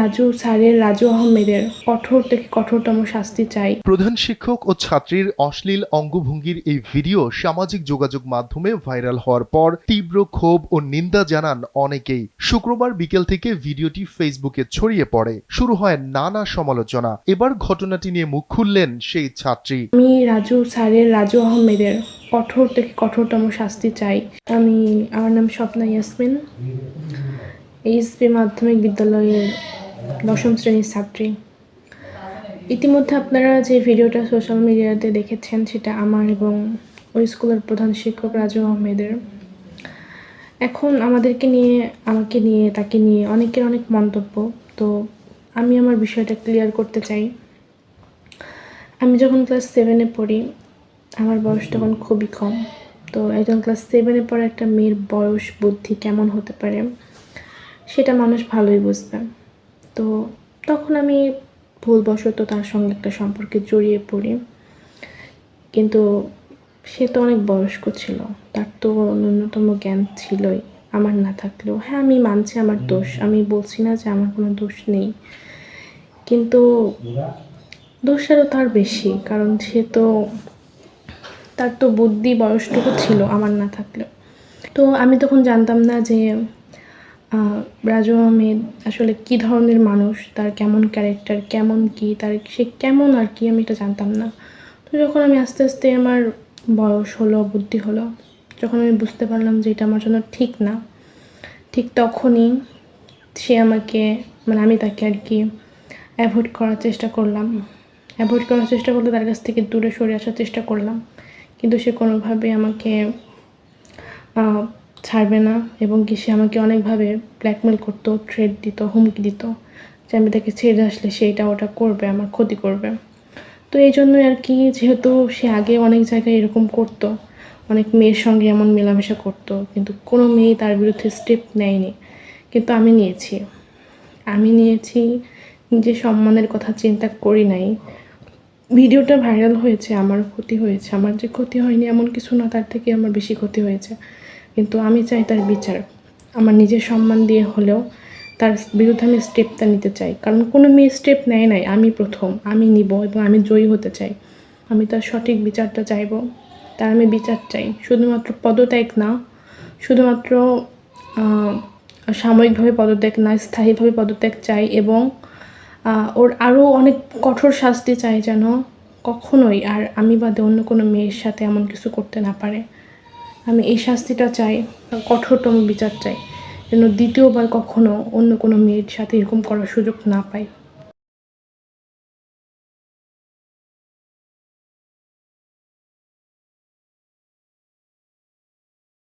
রাজু স্যারের রাজু আহমেদের কঠোর থেকে কঠোরতম শাস্তি চাই। প্রধান শিক্ষক ও ছাত্রীর অশ্লীল অঙ্গভঙ্গির এই ভিডিও সামাজিক যোগাযোগ মাধ্যমে ভাইরাল হওয়ার পর তীব্র ক্ষোভ ও নিন্দা জানান অনেকেই। শুক্রবার বিকেল থেকে ভিডিওটি ফেসবুকে ছড়িয়ে পড়ে। শুরু হয় নানা সমালোচনা। এবার ঘটনাটি নিয়ে মুখ খুললেন সেই ছাত্রী। আমি রাজু স্যারের রাজু আহমেদের কঠোর থেকে কঠোরতম শাস্তি চাই। আমি আমার নাম স্বপ্না ইয়াসমিন। এইচপি মাধ্যমিক বিদ্যালয়ের দশম শ্রেণির ছাত্রী। ইতিমধ্যে আপনারা যে ভিডিওটা সোশ্যাল মিডিয়াতে দেখেছেন, সেটা আমার এবং ওই স্কুলের প্রধান শিক্ষক রাজু আহমেদের। এখন আমাদেরকে নিয়ে, আমাকে নিয়ে, তাকে নিয়ে অনেকের অনেক মন্তব্য। তো আমি আমার বিষয়টা ক্লিয়ার করতে চাই। আমি যখন ক্লাস সেভেনে পড়ি, আমার বয়স তখন খুবই কম। তো একজন ক্লাস সেভেনে পড়া একটা মেয়ের বয়স বুদ্ধি কেমন হতে পারে, সেটা মানুষ ভালোই বুঝবে। তো তখন আমি ভুলবশত তার সঙ্গে একটা সম্পর্কে জড়িয়ে পড়ি। কিন্তু সে তো অনেক বয়স্ক ছিল তার তো ন্যূনতম জ্ঞান ছিলই আমার না থাকলেও। হ্যাঁ আমি মানছি আমার দোষ আমি বলছি না যে আমার কোনো দোষ নেই। কিন্তু দোষ আরও তার বেশি কারণ সে তো তার তো বুদ্ধি বয়সটুকু ছিল আমার না থাকলেও। তো আমি তখন জানতাম না যে রাজু আহমেদ আসলে কী ধরনের মানুষ? তার কেমন ক্যারেক্টার কেমন কি? তার সে কেমন আর কি? আমি এটা জানতাম না। তো যখন আমি আস্তে আস্তে আমার বয়স হলো, বুদ্ধি হলো, যখন আমি বুঝতে পারলাম যে এটা আমার জন্য ঠিক না, ঠিক তখনই সে আমাকে মানে আমি তাকে আর কি অ্যাভয়েড করার চেষ্টা করলাম। অ্যাভয়েড করার চেষ্টা করলে তার কাছ থেকে দূরে সরে আসার চেষ্টা করলাম। কিন্তু সে কোনোভাবে আমাকে ছাড়বে না এবং কি সে আমাকে অনেকভাবে ব্ল্যাকমেল করতো থ্রেড দিত, হুমকি দিত যে আমি তাকে ছেড়ে আসলে সে এটা ওটা করবে, আমার ক্ষতি করবে। তো এই জন্যই আর কি যেহেতু সে আগে অনেক জায়গায় এরকম করতো, অনেক মেয়ের সঙ্গে এমন মেলামেশা করতো, কিন্তু কোনো মেয়ে তার বিরুদ্ধে স্টেপ নেয়নি। কিন্তু আমি নিয়েছি। আমি নিয়েছি নিজের সম্মানের কথা চিন্তা করি নাই। ভিডিওটা ভাইরাল হয়েছে, আমার ক্ষতি হয়েছে, আমার যে ক্ষতি হয়নি এমন কিছু না, তার থেকে আমার বেশি ক্ষতি হয়েছে। কিন্তু আমি চাই তার বিচার। আমার নিজের সম্মান দিয়ে হলেও তার বিরুদ্ধে আমি স্টেপটা নিতে চাই। কারণ কোনো মেয়ে স্টেপ নেয় নাই, আমি প্রথম, আমি নিব এবং আমি জয়ী হতে চাই। আমি তার সঠিক বিচারটা চাইব, তার আমি বিচার চাই। শুধুমাত্র পদত্যাগ না, শুধুমাত্র সাময়িকভাবে পদত্যাগ না, স্থায়ীভাবে পদত্যাগ চাই এবং ওর আরও অনেক কঠোর শাস্তি চাই যেন কখনোই আর আমি বাদে অন্য কোনো মেয়ের সাথে এমন কিছু করতে না পারে। আমি এই শাস্তিটা চাই, কঠোরতম বিচার চাই, যেন দ্বিতীয়বার কখনো অন্য কোনো মেয়ের সাথে এরকম করার সুযোগ না পাই।